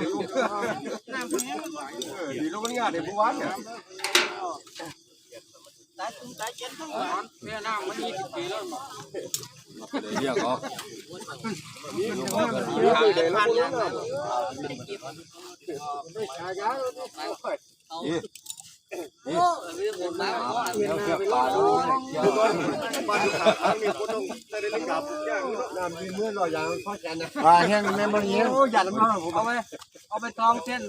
ดีลูกมันงานเดี๋ยวผู้วันเนี่ยเรียกเขาแล้วเกี่ยวปลาดูเกี่ยวปลาดูขามีคนต้องได้ได้กับน้ำมีเมื่อหน่อยอย่างพ่ นะปลาแห้งแม่มันเงี้ยอยอย่าลำน้องผมเอาไปเอาไปตองเส้น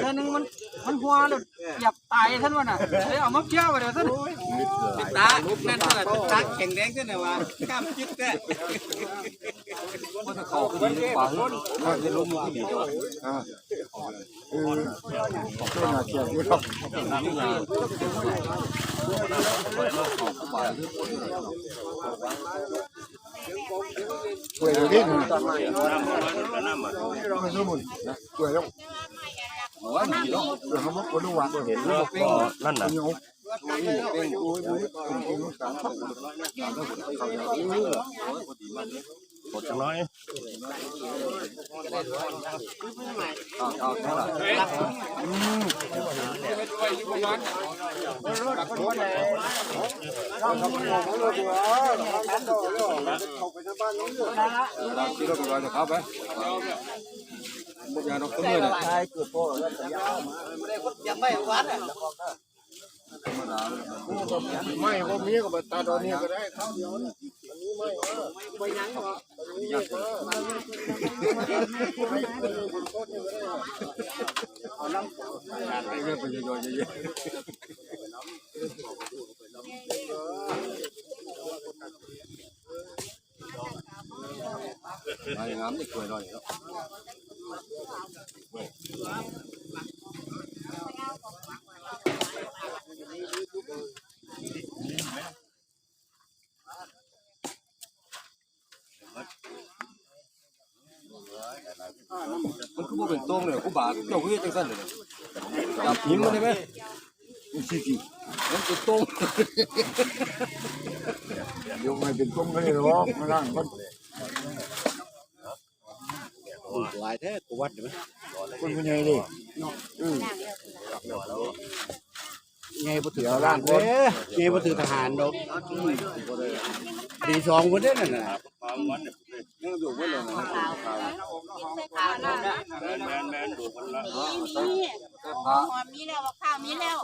เส้นนึงมันมันหัวเลยเหยียบตายท่านวะน่ะเลยเอามาเชี่ยวไปเดี๋ยวท่านตาลุกนั่นเท่าไหร่ตาแข็งแรงขึ้นเลยวะกล้ามจิ๊ดแท้ก็จะเข้าดีปลาเขาจะล้มมือดีด้วยเออตัวหนาเกี่ยวอยู่ครับน้ำยาป่วยเลยดิไม่สมุนป่วยแล้วว่าดีเนาะเดี๋ยวเขาบอกคนดูว่าเห็นแล้วก็นั่นน่ะเหนียวเป็นกูดูกดจังน้อยเอาเอาเท่าไหร่ที่เราไปวางจะเข้าไปหมดยาดอกต้นเลยนะยังไม่วัดอะไม่พวกนี้ก็มาตาดอนนี้ก็ได้เรื่อง ไปย่อยๆเยอะๆมาอย่างนั้นไม่ควรหน่อยเนาะ มันคือว่าเป็นตรงเลยกูบาดเจ้าคือจังสั้นเลยจับหิมมันได้ไหมสิสิมันเป็นตรงยวไม่เป็นต้มก็ได้หรอกมาล่างคนลายแท้กูวัดไหมคนเป็นไงดิ ไงพอถือร่างคนไงพอถือทหารดอกดีสองคนได้นั่นน่ะยังอยู่ไว้เลยนะมีมีหอมมีแล้วข้าวมีแล้ว